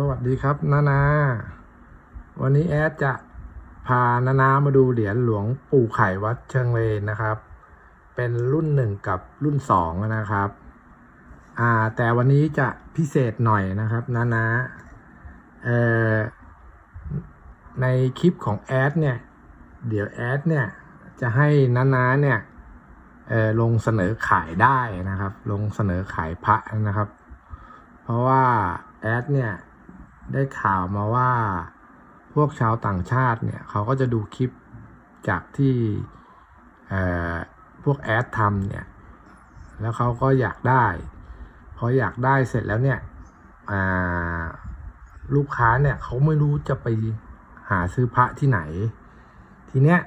สวัสดีครับนานา วันนี้แอดจะพานานามาดูเหรียญหลวงปู่ไข่วัดเชิงเลนนะครับ เป็นรุ่นหนึ่งกับรุ่นสองนะครับอ่าแต่วันนี้จะพิเศษหน่อยนะครับนานาเอ่อในคลิปของแอดเนี่ย เดี๋ยวแอดเนี่ยจะให้นานาเนี่ยเอ่อลงเสนอขายได้นะครับ ลงเสนอขายพระนะครับ เพราะว่าแอดเนี่ย ได้ข่าวมาว่าพวกชาวต่างชาติเนี่ยเขาก็จะดูคลิปจากที่พวกแอดทำเนี่ย แล้วเขาก็อยากได้ พออยากได้เสร็จแล้วเนี่ยลูกค้าเนี่ยเขาไม่รู้จะไปหาซื้อพระที่ไหน ทีเนี้ย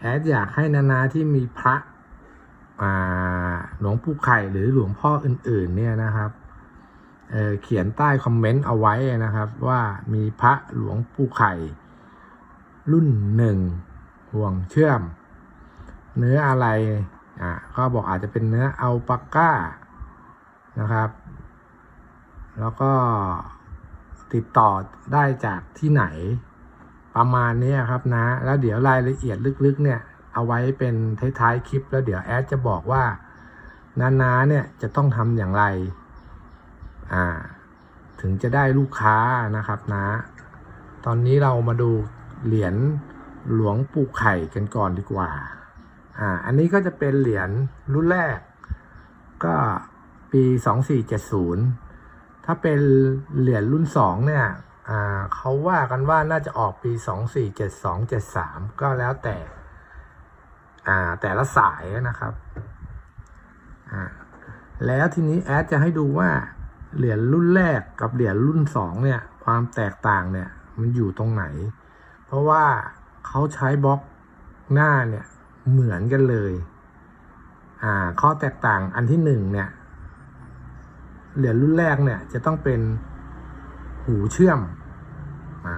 แอดอยากให้นานาที่มีพระหลวงปู่ไข่หรือหลวงพ่ออื่น ๆ เนี่ยนะครับ เเขียนใต้คอมเมนต์เอาไว้นะครับ ว่ามีพระหลวงปู่ไข่ รุ่นหนึ่งห่วงเชื่อม เนื้ออะไรอ่าก็บอกอาจจะเป็นเนื้ออัลปาก้านะครับ แล้วก็ติดต่อได้จากที่ไหนประมาณนี้ครับนะ แล้วเดี๋ยวรายละเอียดลึกๆเนี่ย เอาไว้เป็นท้ายๆคลิป แล้วเดี๋ยวแอดจะบอกว่า นาๆเนี่ยจะต้องทำอย่างไร อ่า ถึงจะได้ลูกค้านะครับนะ ตอนนี้เรามาดูเหรียญหลวงปู่ไข่กันก่อนดีกว่า อ่า อันนี้ก็จะเป็นเหรียญรุ่นแรก ก็ปี2470ถ้าเป็นเหรียญรุ่น2เนี่ย อ่าเขาว่ากันว่าน่าจะออกปี2472 73ก็แล้วแต่ อ่า แต่ละสายนะครับ อ่า แล้วทีนี้แอดจะให้ดูว่า เหรียญรุ่นแรกกับเหรียญรุ่นสองเนี่ย ความแตกต่างเนี่ย มันอยู่ตรงไหน เพราะว่าเขาใช้บล็อกหน้าเนี่ยเหมือนกันเลย อ่า ข้อแตกต่างอันที่หนึ่งเนี่ย เหรียญรุ่นแรกเนี่ย จะต้องเป็นหูเชื่อม อ่า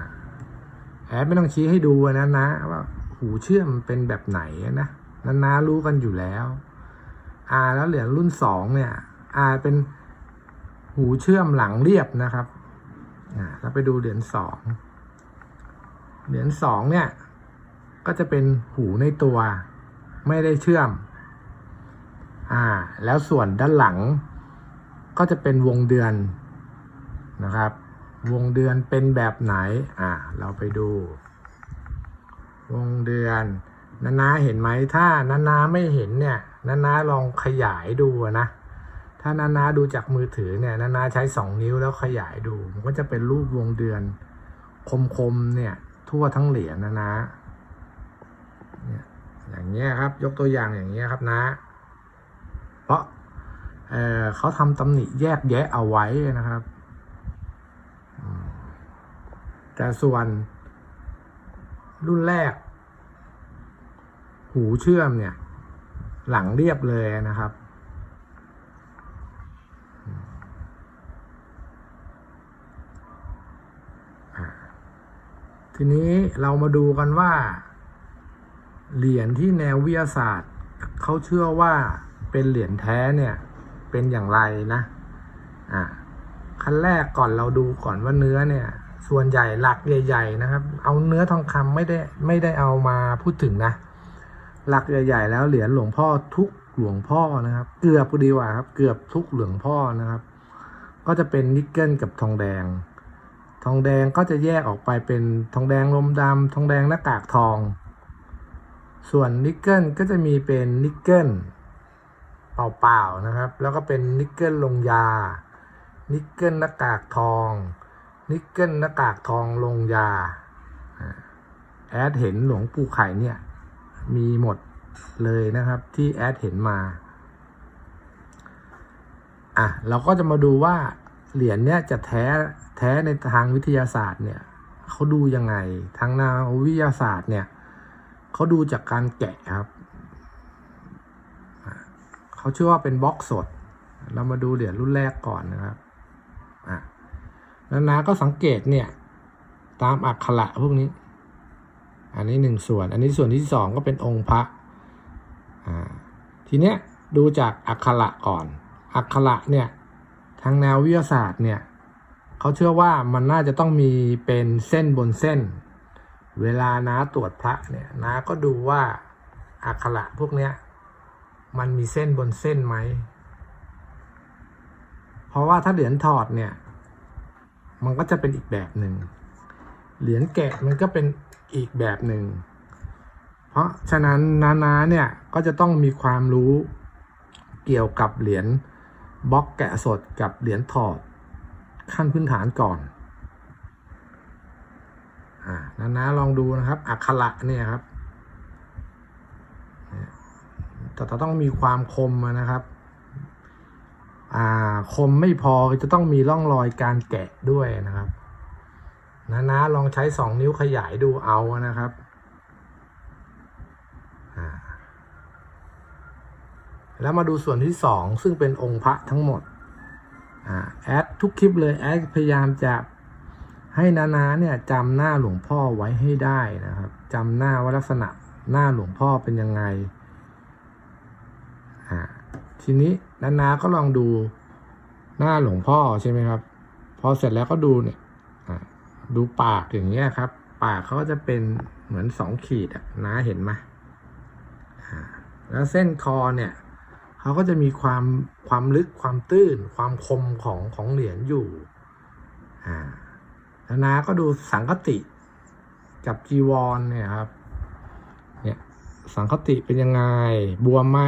แอดไม่ต้องชี้ให้ดูนะนะ ว่าหูเชื่อมเป็นแบบไหนนะนานารู้กันอยู่แล้ว อ่า แล้วเหรียญรุ่นสองเนี่ย อ่าเป็น หูเชื่อมหลังเรียบนะครับอ่าเราไปดูเหรียญสองเหรียญสองเนี่ย ก็จะเป็นหูในตัวไม่ได้เชื่อม อ่า แล้วส่วนด้านหลัง ก็จะเป็นวงเดือนนะครับ วงเดือนเป็นแบบไหน อ่า เราไปดู วงเดือนนานาเห็นไหมถ้านานาไม่เห็นเนี่ยนานาลองขยายดูนะ ถ้านานาดูจากมือถือเนี่ยนานาใช้สองนิ้วแล้วขยายดู มันก็จะเป็นรูปวงเดือน คมๆเนี่ย ทั่วทั้งเหรียญนะนะเนี่ยอย่างเงี้ยครับ ยกตัวอย่างอย่างเงี้ยครับนะ เพราะเเขาทำตำหนิแยกแยะเอาไว้นะครับแต่ส่วน รุ่นแรก หูเชื่อมเนี่ย หลังเรียบเลยนะครับ ทีนี้เรามาดูกันว่า เหรียญที่แนววิทยาศาสตร์เขาเชื่อว่าเป็นเหรียญแท้เนี่ยเป็นอย่างไรนะ อ่าขั้นแรกก่อนเราดูก่อนว่าเนื้อเนี่ย ส่วนใหญ่หลักใหญ่ ๆ นะครับ เอาเนื้อทองคำไม่ได้ไม่ได้เอามาพูดถึงนะ หลักใหญ่ ๆ แล้วเหรียญหลวงพ่อทุกหลวงพ่อนะครับ เกือบดีกว่าครับ เกือบทุกหลวงพ่อนะครับ ก็จะเป็นนิกเกิลกับทองแดง ทองแดงก็จะแยกออกไปเป็นทองแดงลมดำทองแดงหน้ากากทอง ส่วนนิกเกิลก็จะมีเป็นนิกเกิลเปล่าๆนะครับ แล้วก็เป็นนิกเกิลลงยา นิกเกิลหน้ากากทอง นิกเกิลหน้ากากทองลงยา แอดเห็นหลวงปู่ไข่เนี่ยมีหมดเลยนะครับที่แอดเห็นมา อะเราก็จะมาดูว่าเหรียญเนี้ยจะแท้ แท้ในทางวิทยาศาสตร์เนี่ยเขาดูยังไง ทางนาวิทยาศาสตร์เนี่ยเขาดูจากการแกะครับเขาเชื่อว่าเป็นบล็อกสด เรามาดูเหรียญรุ่นแรกก่อนนะครับอะแล้วนาก็สังเกตเนี่ยตามอักขระพวกนี้ อันนี้หนึ่งส่วน อันนี้ส่วนที่สองก็เป็นองค์พระอ่าทีเนี้ยดูจากอักขระก่อน อักขระเนี่ยทางแนววิทยาศาสตร์เนี่ย เขาเชื่อว่ามันน่าจะต้องมีเป็นเส้นบนเส้น เวลาน้าตรวจพระเนี่ยน้าก็ดูว่าอักขระพวกเนี้ยมันมีเส้นบนเส้นไหม เพราะว่าถ้าเหรียญถอดเนี่ย มันก็จะเป็นอีกแบบหนึ่ง เหรียญแกะมันก็เป็นอีกแบบหนึ่ง เพราะฉะนั้นนานาเนี่ยก็จะต้องมีความรู้เกี่ยวกับเหรียญบล็อกแกะสดกับเหรียญถอด ขั้นพื้นฐานก่อนอ่านานาลองดูนะครับ อักขระเนี่ยครับเนี่ยแต่จะต้องมีความคมนะครับ อ่า คมไม่พอจะต้องมีร่องรอยการแกะด้วยนะครับนานาลองใช้สองนิ้วขยายดูเอานะครับแล้วมาดูส่วนที่สองซึ่งเป็นองค์พระทั้งหมด แอดทุกคลิปเลยแอดพยายามจะให้นานาเนี่ยจำหน้าหลวงพ่อไว้ให้ได้นะครับจำหน้าว่าลักษณะหน้าหลวงพ่อเป็นยังไงทีนี้นานาก็ลองดูหน้าหลวงพ่อใช่ไหมครับ พอเสร็จแล้วก็ดูเนี่ยดูปากอย่างเงี้ยครับ ปากเขาก็จะเป็นเหมือนสองขีดอะนาเห็นไหมแล้วเส้นคอเนี่ย เขาก็จะมีความความลึกความตื้น ความคมของของเหรียญอยู่ อ่าแล้วนาก็ดูสังคติกับจีวรเนี่ยครับ เนี่ยสังคติเป็นยังไง บวมไหม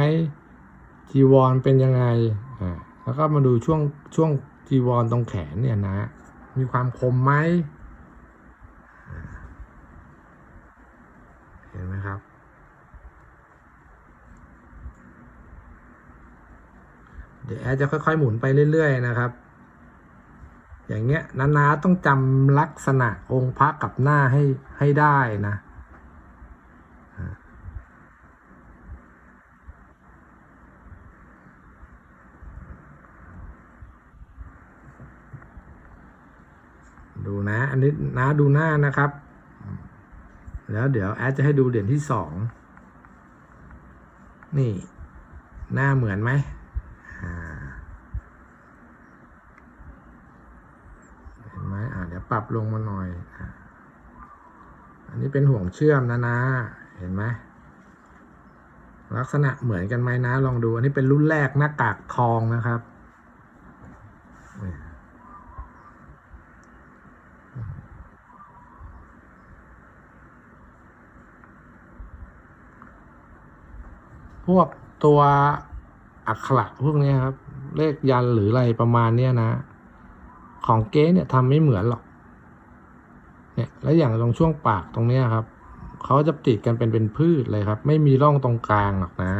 จีวรเป็นยังไง อ่า แล้วก็มาดูช่วงช่วงจีวรตรงแขนเนี่ยนะ มีความคมไหมเห็นไหมครับ เดี๋ยวแอดจะค่อยๆหมุนไปเรื่อยๆนะครับ อย่างเงี้ยนานาต้องจำลักษณะองค์พระกับหน้าให้ให้ได้นะดูนะ อันนี้นะดูหน้านะครับ แล้วเดี๋ยวแอดจะให้ดูเหรียญที่สอง นี่ หน้าเหมือนไหม เห็นไหมอ่าเดี๋ยวปรับลงมาหน่อยอ่าอันนี้เป็นห่วงเชื่อมนะนะ เห็นไหมลักษณะเหมือนกันไหมนะ ลองดู อันนี้เป็นรุ่นแรกหน้ากากทองนะครับ พวกตัว อักขระพวกนี้ครับ เลขยันหรืออะไรประมาณเนี้ยนะ ของเก๊เนี่ยทำไม่เหมือนหรอก เนี่ยแล้วอย่างตรงช่วงปากตรงเนี้ยครับเขาจะติดกันเป็นเป็นพืชเลยครับ ไม่มีร่องตรงกลางหรอกนะ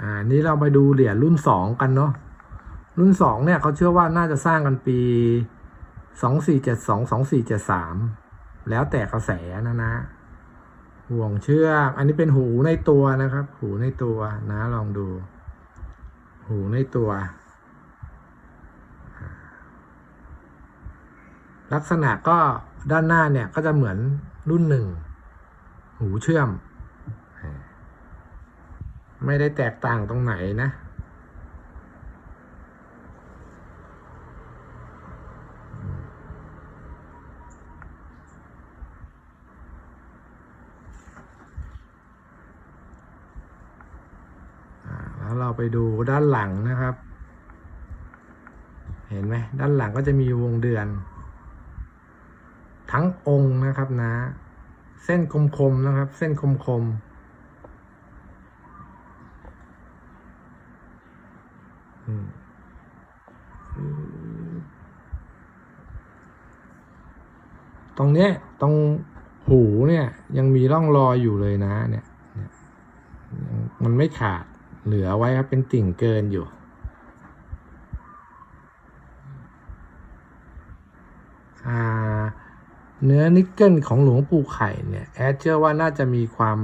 อ่านี้เราไปดูเหรียญรุ่นสองกันเนาะรุ่นสองเนี่ยเขาเชื่อว่าน่าจะสร้างกันปีสองสี่เจ็ดสองสองสี่เจ็ดสามแล้วแต่กระแสนะนะ ห่วงเชือกอันนี้เป็นหูในตัวนะครับ หูในตัวนะลองดู หูในตัว ลักษณะก็ด้านหน้าเนี่ยก็จะเหมือนรุ่นหนึ่ง หูเชื่อม ไม่ได้แตกต่างตรงไหนนะ อ่าแล้วเรา ไปดูด้านหลังนะครับ เห็นไหมด้านหลังก็จะมีวงเดือน ทั้งองค์นะครับนะ เส้นคมๆนะครับ เส้นคมๆอืมตรงเนี้ยตรงหูเนี่ยยังมีร่องรอยอยู่เลยนะเนี่ยเนี่ยมันไม่ขาด เหลือไว้ครับเป็นติ่งเกินอยู่ เนื้อนิกเกิลของหลวงปู่ไข่เนี่ยแอดเชื่อว่าน่าจะมีความ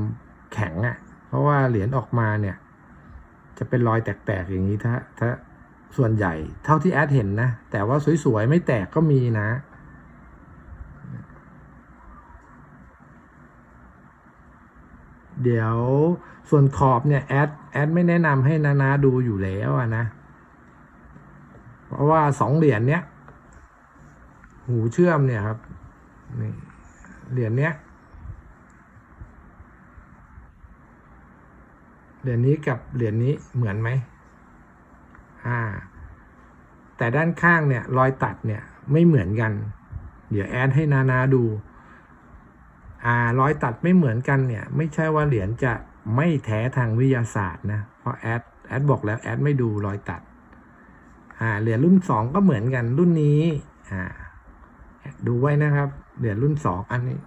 แข็งอะ่ะ เพราะว่าเหรียญออกมาเนี่ย จะเป็นรอยแตกๆอย่างนี้ถ้าถ้าส่วนใหญ่เท่าที่แอดเห็นนะ แต่ว่าสวยๆ ไม่แตกก็มีนะ เดี๋ยวส่วนขอบเนี่ยแอดแอดไม่แนะนำให้นานาดูอยู่แล้วนะ เพราะว่าสองเหรียญเนี้ย หูเชื่อมเนี่ยครับนี่เหรียญเนี้ยเหรียญนี้กับเหรียญนี้เหมือนไหมอ่า แต่ด้านข้างเนี่ยรอยตัดเนี่ยไม่เหมือนกัน เดี๋ยวแอดให้นานาดู รอยตัดไม่เหมือนกันเนี่ย ไม่ใช่ว่าเหรียญจะไม่แท้ทางวิทยาศาสตร์นะ เพราะแอดแอดบอกแล้วแอดไม่ดูรอยตัด อ่าเหรียญรุ่นสองก็เหมือนกันรุ่นนี้ อ่า ดูไว้นะครับ เหรียญรุ่นสองอันนี้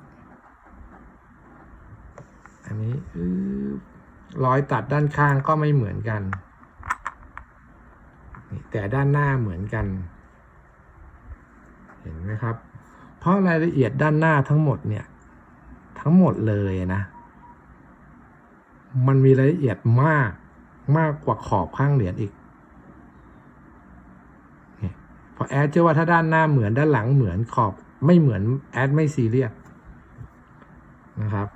อันนี้อือรอยตัดด้านข้างก็ไม่เหมือนกัน แต่ด้านหน้าเหมือนกัน เห็นไหมครับ เพราะรายละเอียดด้านหน้าทั้งหมดเนี่ย ทั้งหมดเลยนะ มันมีรายละเอียดมากมากกว่าขอบข้างเหรียญอีกเพราะแอดเชื่อว่าถ้าด้านหน้าเหมือนด้านหลังเหมือนขอบไม่เหมือนแอดไม่ซีเรียสนะครับ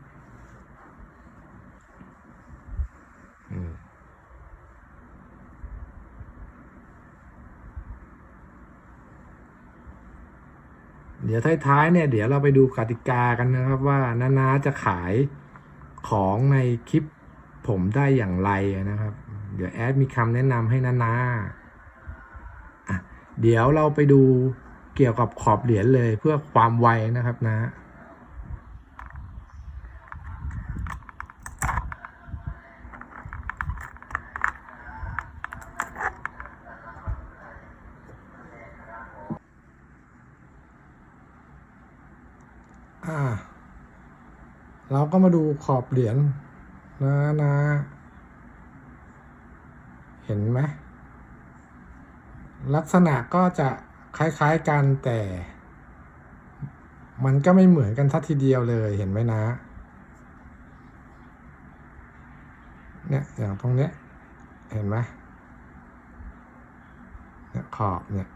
เดี๋ยวท้ายๆเนี่ยเดี๋ยวเราไปดูกติกากันนะครับว่านานาจะขายของในคลิปผมได้อย่างไรนะครับ เดี๋ยวแอดมีคำแนะนำให้นานาเดี๋ยวเราไปดูเกี่ยวกับขอบเหรียญเลยเพื่อความไวนะครับนะ อ่า เราก็มาดูขอบเหรียญนะนะเห็นไหมลักษณะก็จะคล้ายๆกันแต่ มันก็ไม่เหมือนกันทัทีเดียวเลยเห็นไหมนะเนี่ยอย่างตรงเนี้ยเห็นไหมเนี่ยขอบเนี่ย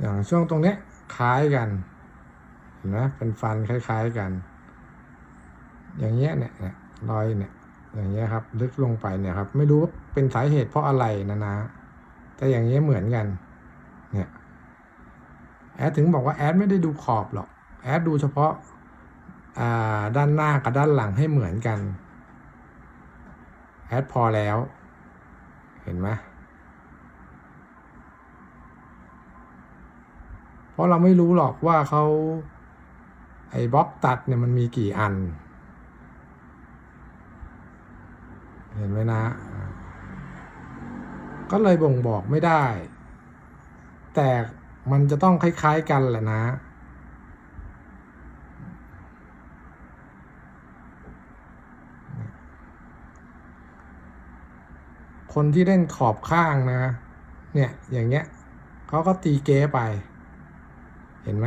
อย่างช่วงตรงเนี้ยคล้ายกันเห็นไหมเป็นฟันคล้ายๆกัน อย่างเงี้ยเนี่ยรอยเนี่ย อย่างเงี้ยครับ ลึกลงไปเนี่ยครับ ไม่รู้ว่าเป็นสาเหตุเพราะอะไรนะนะ แต่อย่างเงี้ยเหมือนกัน เนี่ยแอดถึงบอกว่าแอดไม่ได้ดูขอบหรอก แอดดูเฉพาะาด้านหน้ากับด้านหลังให้เหมือนกัน แอดพอแล้ว เห็นไหม เพ ราะเราไม่รู้หรอกว่าเขาไอ้บล็อกตัดเนี่ยมันมีกี่อัน เห็นไหมนะ ก็เลยบ่งบอกไม่ได้ แต่มันจะต้องคล้าย ๆกันแหละนะคนที่เล่นขอบข้างนะ เนี่ย อย่างเงี้ยเขาก็ตีเก้ไป เห็นไหม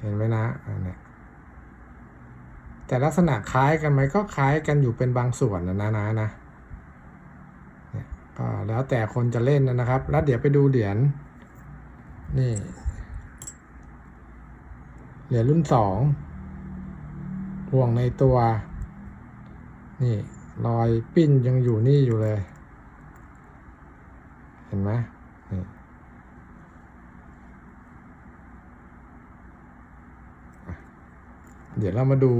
เห็นไหมนะอันนี้แต่ลักษณะคล้ายกันไหมก็คล้ายกันอยู่เป็นบางส่วนนะนะนะนะก็แล้วแต่คนจะเล่นนะครับ แล้วเดี๋ยวไปดูเหรียญนี่เหรียญรุ่นสองห่วงในตัว นี่รอยปิ้นยังอยู่นี่อยู่เลย เห็นไหมนี่ เดี๋ยวเรามาดู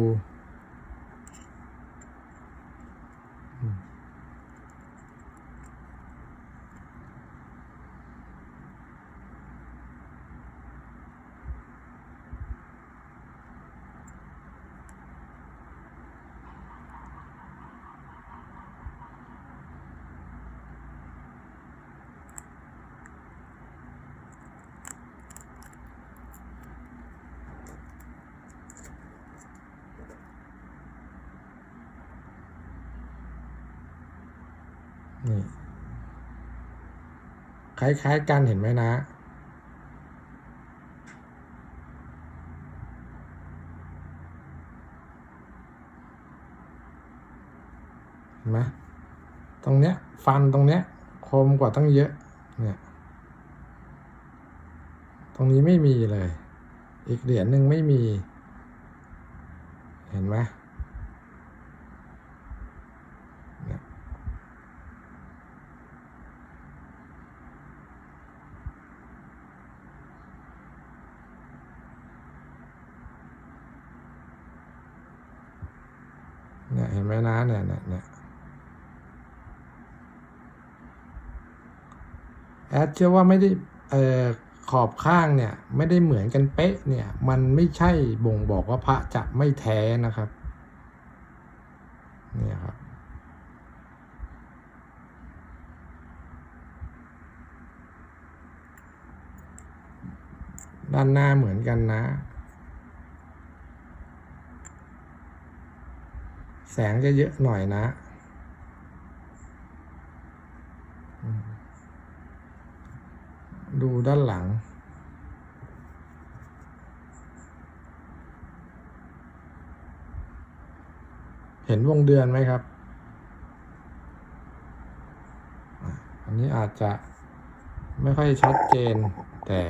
นี่ คล้ายๆกันเห็นไหมนะ เห็นไหมตรงเนี้ย ฟันตรงเนี้ย คมกว่าตั้งเยอะ เนี่ย ตรงนี้ไม่มีเลย อีกเหรียญหนึ่งไม่มี เห็นไหมเนี่ยเนี่ยเห็นไหมนะเนี่ยเนี่ยเนี่ยแอด เชื่อว่าไม่ได้ขอบข้างเนี่ยไม่ได้เหมือนกันเป๊ะเนี่ยมันไม่ใช่บ่งบอกว่าพระจะไม่แท้นะครับเนี่ยครับด้านหน้าเหมือนกันนะ แสงจะเยอะหน่อยนะอืม ดูด้านหลัง เห็นวงเดือนไหมครับ อันนี้อาจจะไม่ค่อยชัดเจนแต่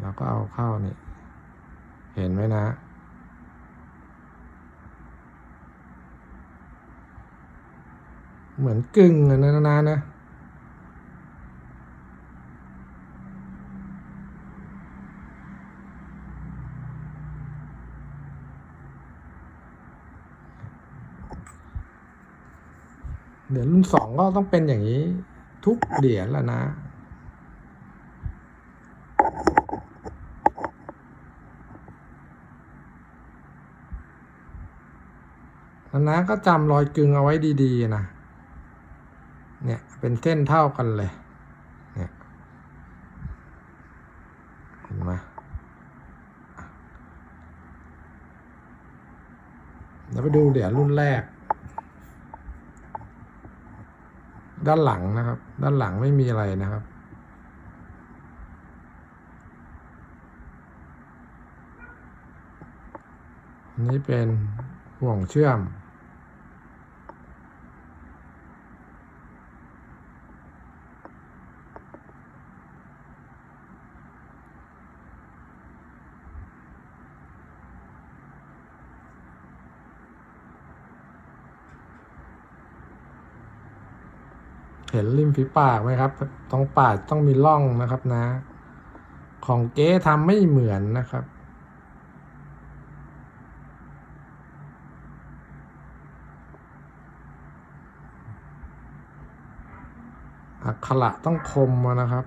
เราก็เอาเข้านี่ เห็นไหมนะเหมือนกึ่งอะนะนะนะ เหรียญรุ่นสองก็ต้องเป็นอย่างนี้ ทุกเหรียญแล้วนะนะนะก็จำรอยกึงเอาไว้ดีๆนะ เนี่ยเป็นเส้นเท่ากันเลย เนี่ยเห็นไหมเดี๋ยวไปดูเหรียญรุ่นแรก ด้านหลังนะครับ ด้านหลังไม่มีอะไรนะครับอันนี้เป็นห่วงเชื่อม เห็นริมฝีปากไหมครับตรงปากต้องมีร่องนะครับนะ ของเก๊ทำไม่เหมือนนะครับอักขระต้องคมนะครับ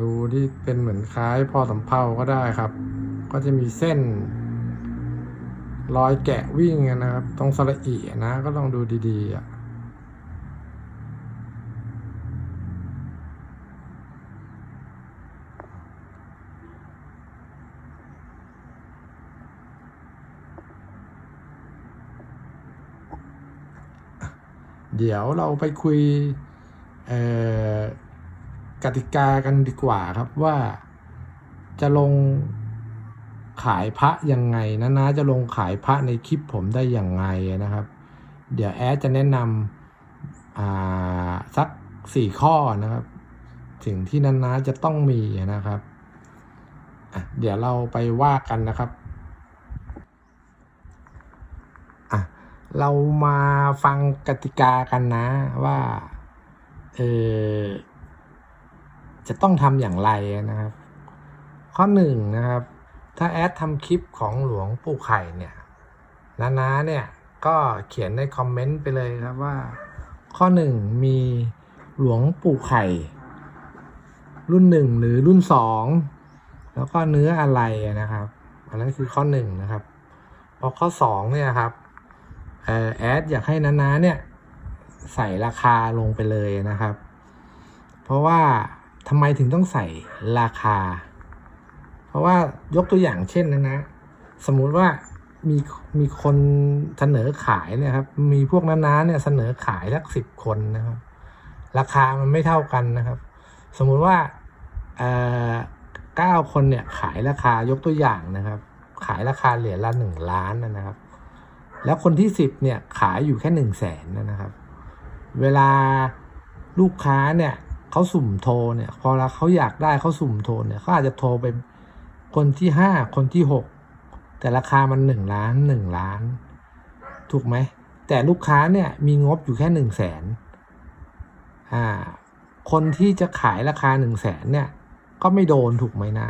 ดูที่เป็นเหมือนคล้ายพอสำเพาก็ได้ครับ ก็จะมีเส้น รอยแกะวิ่งนะครับ ตรงสระอีนะ ก็ต้องดูดีๆอะ เดี๋ยวเราไปคุยกติกากันดีกว่าครับว่าจะลงขายพระยังไงนะนะจะลงขายพระในคลิปผมได้อย่างไงนะครับ เดี๋ยวแอดจะแนะนำสักสี่ข้อนะครับ สิ่งที่นันนะจะต้องมีนะครับเดี๋ยวเราไปว่ากันนะครับ อะ เรามาฟังกติกากันนะว่าเออจะต้องทำอย่างไรนะครับ ข้อหนึ่งนะครับ ถ้าแอดทำคลิปของหลวงปู่ไข่เนี่ยนานาเนี่ยก็เขียนในคอมเมนต์ไปเลยครับว่า ข้อหนึ่งมีหลวงปู่ไข่ รุ่นหนึ่งหรือรุ่นสองแล้วก็เนื้ออะไรนะครับ อันนั้นคือข้อหนึ่งนะครับพอข้อสองเนี่ยครับ แอดอยากให้นานาเนี่ยใส่ราคาลงไปเลยนะครับ เพราะว่าทำไมถึงต้องใส่ราคา เพราะว่ายกตัวอย่างเช่นนะนะ สมมุติว่ามีมีคนเสนอขายเนี่ยครับ มีพวกน้าๆเนี่ยเสนอขายสักสิบคนนะครับ ราคามันไม่เท่ากันนะครับ สมมุติว่าเอ่อเก้าคนเนี่ยขายราคายกตัวอย่างนะครับ ขายราคาเหรียญละหนึ่งล้านนะครับ แล้วคนที่สิบเนี่ยขายอยู่แค่หนึ่งแสนนะครับ เวลาลูกค้าเนี่ยเขาสุ่มโทรเนี่ยพอเราเขาอยากได้เขาสุ่มโทรเนี่ยเขาอาจจะโทรไปคนที่ห้าคนที่หกแต่ราคามันหนึ่งล้านหนึ่งล้าน ถูกไหม แต่ลูกค้าเนี่ยมีงบอยู่แค่หนึ่งแสนอ่าคนที่จะขายราคาหนึ่งแสนเนี่ย ก็ไม่โดนถูกไหมนะ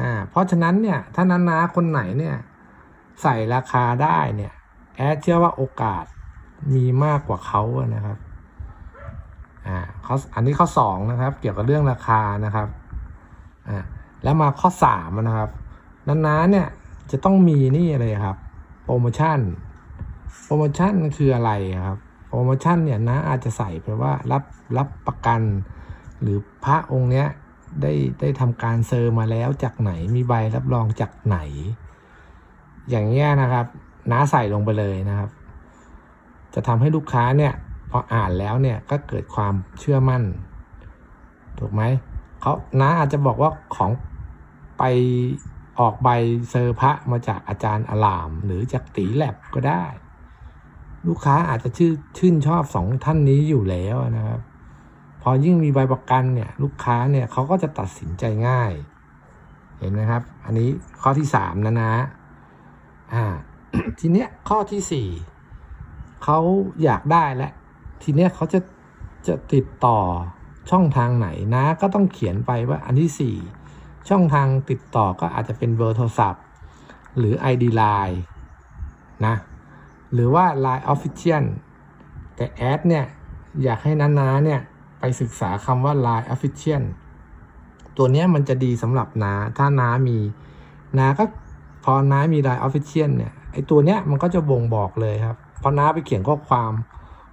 อ่าเพราะฉะนั้นเนี่ยถ้านานาคนไหนเนี่ย ใส่ราคาได้เนี่ยแอดเชื่อว่าโอกาสมีมากกว่าเขาอะนะครับอ่าเขาอันนี้ข้อสองนะครับ เกี่ยวกับเรื่องราคานะครับอ่าแล้วมาข้อสามนะครับนาๆเนี่ยจะต้องมีนี่เลยครับ โปรโมชั่น โปรโมชั่นคืออะไรครับ โปรโมชั่นเนี่ยนะอาจจะใส่ไปว่ารับรับประกัน หรือพระองค์เนี้ยได้ได้ทำการเซอร์มาแล้วจากไหนมีใบรับรองจากไหน อย่างเงี้ยนะครับน้าใส่ลงไปเลยนะครับ จะทำให้ลูกค้าเนี่ยพออ่านแล้วเนี่ยก็เกิดความเชื่อมั่น ถูกไหมเขาน้าอาจจะบอกว่าของไปออกใบเซอร์พระมาจากอาจารย์อลาม หรือจากตีแลบก็ได้ ลูกค้าอาจจะชื่อชื่นชอบสองท่านนี้อยู่แล้วนะครับ พอยิ่งมีใบประกันเนี่ยลูกค้าเนี่ยเขาก็จะตัดสินใจง่าย เห็นไหมครับ อันนี้ข้อที่สามนะนะ อ่าทีเนี้ยข้อที่สี่เขาอยากได้แล้วทีเนี้ยเขาจะจะติดต่อช่องทางไหนนะ ก็ต้องเขียนไปว่าอันที่สี่ช่องทางติดต่อก็อาจจะเป็นเบอร์โทรศัพท์ หรือ ID Line นะ หรือว่า Line Official แต่แอดเนี่ย อยากให้นานาเนี่ย ไปศึกษาคำว่า Line Official ตัวเนี้ยมันจะดีสำหรับนา ถ้านามี นาก็ พอน้ามี Line Official เนี่ยไอตัวเนี้ยมันก็จะบ่งบอกเลยครับพอน้าไปเขียนข้อความ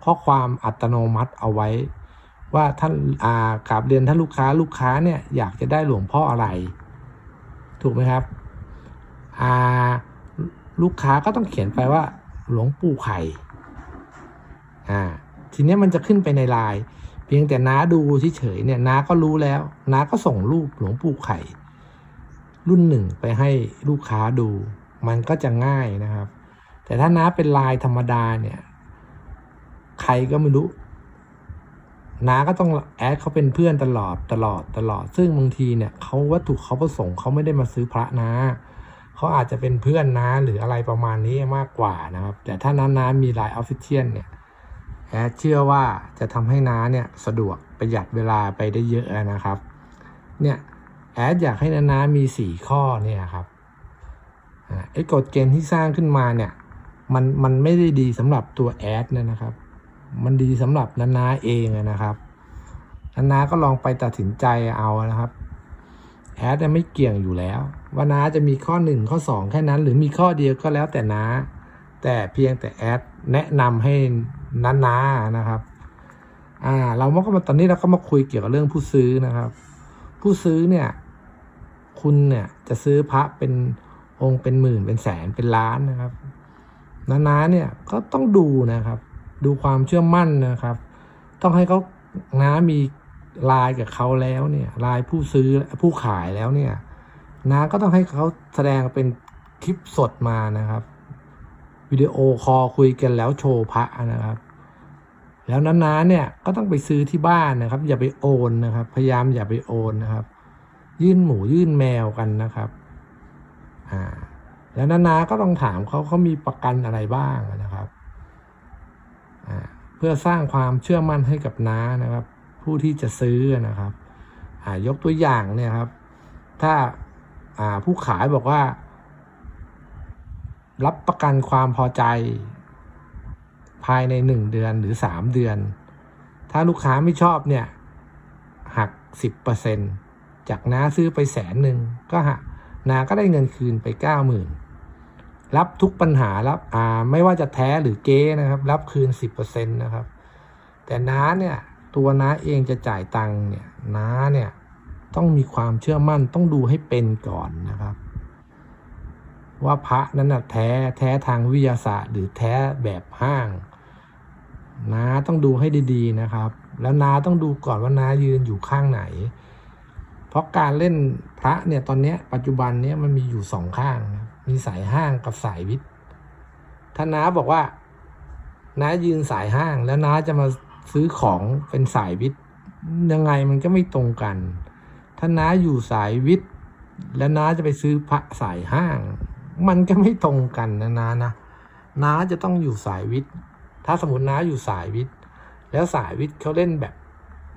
ข้อความอัตโนมัติเอาไว้ ว่าท่านอ่ากราบเรียนท่านลูกค้าลูกค้าเนี่ยอยากจะได้หลวงพ่ออะไร ถูกไหมครับอ่าลูกค้าก็ต้องเขียนไปว่าหลวงปู่ไข่อ่าทีเนี้ยมันจะขึ้นไปในไลน์เพียงแต่น้าดูเฉยๆเนี่ยน้าก็รู้แล้วน้าก็ส่งรูปหลวงปู่ไข่ รุ่นหนึ่งไปให้ลูกค้าดู มันก็จะง่ายนะครับ แต่ถ้าน้าเป็นลายธรรมดาเนี่ย ใครก็ไม่รู้น้าก็ต้องแอดเขาเป็นเพื่อนตลอดตลอดตลอด ซึ่งบางทีเนี่ยเขาวัตถุเขาประสงค์เขาไม่ได้มาซื้อพระนะเขาอาจจะเป็นเพื่อนนะหรืออะไรประมาณนี้มากกว่านะครับ แต่ถ้าน้าน้ามีลายออฟฟิเชียลเนี่ยแอดเชื่อว่าจะทำให้น้าเนี่ยสะดวกประหยัดเวลาไปได้เยอะนะครับ เนี่ย แอดอยากให้นานามีสี่ข้อเนี่ยครับไอ้กฎเกณฑ์ที่สร้างขึ้นมาเนี่ย มันมันไม่ได้ดีสำหรับตัวแอดเนี่ยนะครับ มันดีสำหรับนานาเองนะครับนานาก็ลองไปตัดสินใจเอานะครับแอดไม่เกี่ยงอยู่แล้ว ว่านาจะมีข้อหนึ่งข้อสองแค่นั้น หรือมีข้อเดียวก็แล้วแต่นาแต่เพียงแต่แอดแนะนำให้นานานะครับอ่าเราก็มาตอนนี้เราก็มาคุยเกี่ยวกับเรื่องผู้ซื้อนะครับ ผู้ซื้อเนี่ย คุณเนี่ยจะซื้อพระเป็นองค์เป็นหมื่นเป็นแสนเป็นล้านนะครับนาๆเนี่ยก็ต้องดูนะครับ ดูความเชื่อมั่นนะครับ ต้องให้เขาน้ามีลายกับเขาแล้วเนี่ยลายผู้ซื้อผู้ขายแล้วเนี่ยน้าก็ต้องให้เขาแสดงเป็นคลิปสดมานะครับวิดีโอคอลคุยกันแล้วโชว์พระนะครับ แล้วน้าๆเนี่ยก็ต้องไปซื้อที่บ้านนะครับ อย่าไปโอนนะครับ พยายามอย่าไปโอนนะครับ ยื่นหมูยื่นแมวกันนะครับอ่าแล้วนานาก็ต้องถามเขาเขามีประกันอะไรบ้างนะครับอ่าเพื่อสร้างความเชื่อมั่นให้กับน้านะครับ ผู้ที่จะซื้อนะครับอ่ายกตัวอย่างเนี่ยครับ ถ้าอ่าผู้ขายบอกว่า รับประกันความพอใจ ภายในหนึ่งเดือนหรือสามเดือน ถ้าลูกค้าไม่ชอบเนี่ย หักสิบเปอร์เซ็นต์ จากน้าซื้อไปแสนหนึ่งก็หักนาก็ได้เงินคืนไปเก้าหมื่นรับทุกปัญหารับอ่าไม่ว่าจะแท้หรือเก๊นะครับ รับคืนสิบเปอร์เซ็นต์นะครับ แต่น้าเนี่ยตัวน้าเองจะจ่ายตังค์เนี่ยน้าเนี่ยต้องมีความเชื่อมั่นต้องดูให้เป็นก่อนนะครับ ว่าพระนั้นนะแท้แท้ทางวิทยาศาสตร์ หรือแท้แบบห้างน้าต้องดูให้ดีๆนะครับ แล้วน้าต้องดูก่อนว่าน้ายืนอยู่ข้างไหน เพราะการเล่นพระเนี่ยตอนนี้ปัจจุบันเนี้ยมันมีอยู่สองข้างนะมีสายห้างกับสายวิทย์ถ้าน้าบอกว่าน้ายืนสายห้างแล้วน้าจะมาซื้อของเป็นสายวิทย์ยังไงมันก็ไม่ตรงกัน ถ้าน้าอยู่สายวิทย์แล้วน้าจะไปซื้อพระสายห้าง มันก็ไม่ตรงกันนะน้านะน้าจะต้องอยู่สายวิทย์ถ้าสมมติน้าอยู่สายวิทย์แล้วสายวิทย์เขาเล่นแบบ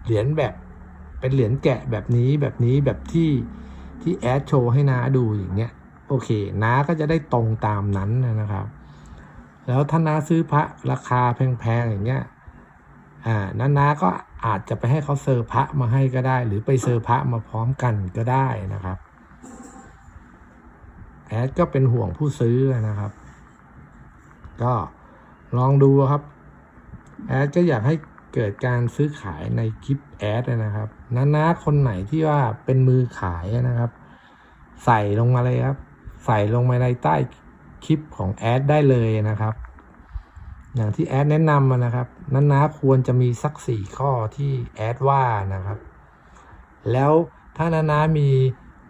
เหรียญแบบ เป็นเหรียญแกะแบบนี้แบบนี้แบบที่ที่แอดโชว์ให้น้าดูอย่างเงี้ยโอเคน้าก็จะได้ตรงตามนั้นนะครับ แล้วถ้าน้าซื้อพระราคาแพงๆอย่างเงี้ยอ่าน้าน้าก็อาจจะไปให้เขาเซอร์พระมาให้ก็ได้ หรือไปเซอร์พระมาพร้อมกันก็ได้นะครับแอดก็เป็นห่วงผู้ซื้อนะครับ ก็ลองดูครับแอดก็อยากให้ เกิดการซื้อขายในคลิปแอดนะครับน้าๆคนไหนที่ว่าเป็นมือขายนะครับ ใส่ลงมาเลยครับ ใส่ลงมาในใต้คลิปของแอดได้เลยนะครับ อย่างที่แอดแนะนำมานะครับน้าๆควรจะมีสักสี่ข้อที่แอดว่านะครับ แล้วถ้าน้าๆมี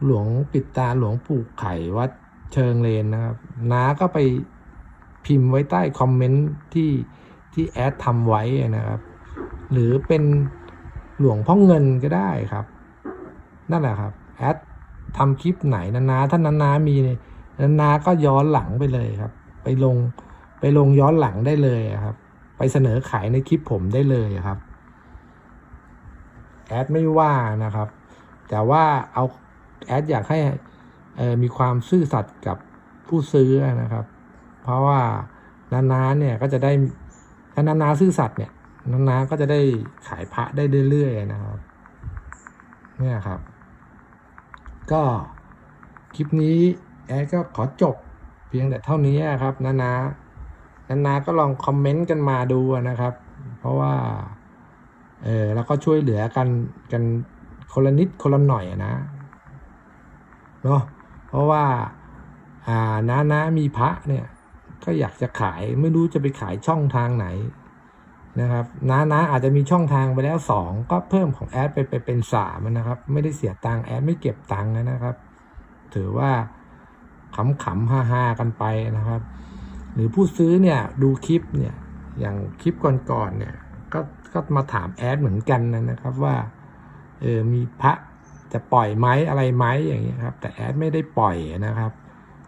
หลวงปิดตาหลวงปู่ไข่วัดเชิงเลนนะครับน้าก็ไปพิมพ์ไว้ใต้คอมเมนต์ที่ที่แอดทำไว้นะครับ หรือเป็นหลวงพ่อเงินก็ได้ครับ นั่นแหละครับแอดทำคลิปไหนนาๆถ้านาๆมีนี่ยนาก็ย้อนหลังไปเลยครับ ไปลงไปลงย้อนหลังได้เลยครับ ไปเสนอขายในคลิปผมได้เลยครับแอดไม่ว่านะครับ แต่ว่าเอาแอดอยากให้มีความซื่อสัตย์กับผู้ซื้อนะครับ เพราะว่านาๆเนี่ยก็จะได้ถ้านาๆซื่อสัตย์เนี่ย น้าก็จะได้ขายพระได้เรื่อยๆนะครับ เนี่ยครับ ก็คลิปนี้แอดก็ขอจบเพียงแต่เท่านี้ครับนานานานาก็ลองคอมเมนต์กันมาดูนะครับ เพราะว่าเออแล้วก็ช่วยเหลือกันกันคนละนิดคนละหน่อยนะเนาะเพราะว่าอ่าน้าน้ามีพระเนี่ย ก็อยากจะขายไม่รู้จะไปขายช่องทางไหน นะครับน้าน้าอาจจะมีช่องทางไปแล้วสองก็เพิ่มของแอดไปไปเป็นสามนะครับ ไม่ได้เสียตังค์แอดไม่เก็บตังค์นะครับ ถือว่าขำขำๆฮาฮาๆกันไปนะครับ หรือผู้ซื้อเนี่ยดูคลิปเนี่ยอย่างคลิปก่อนๆเนี่ยก็ก็มาถามแอดเหมือนกันนะครับว่าเออมีพระจะปล่อยไหมอะไรไหมอย่างเงี้ยครับ แต่แอดไม่ได้ปล่อยนะครับ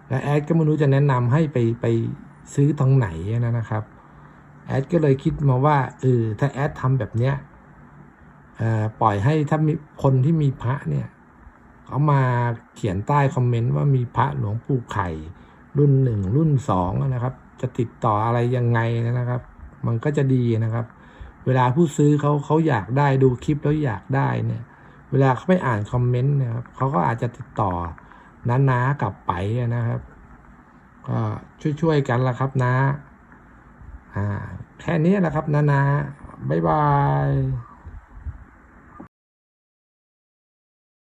และแอดก็ไม่รู้จะแนะนำให้ไปไปซื้อตรงไหนนะครับ แอดก็เลยคิดมาว่าเออถ้าแอดทำแบบเนี้ยปล่อยให้ถ้ามีคนที่มีพระเนี่ยเขามาเขียนใต้คอมเมนต์ว่ามีพระหลวงปู่ไข่ รุ่นหนึ่งรุ่นสองนะครับ จะติดต่ออะไรยังไงนะครับ มันก็จะดีนะครับ เวลาผู้ซื้อเขาเขาอยากได้ดูคลิปแล้วอยากได้เนี่ย เวลาเขาไปอ่านคอมเมนต์นะครับเขาก็อาจจะติดต่อน้าๆกลับไปนะครับ ก็ช่วยๆกันละครับนะอ่า แค่นี้แหละครับ นานา บ๊ายบาย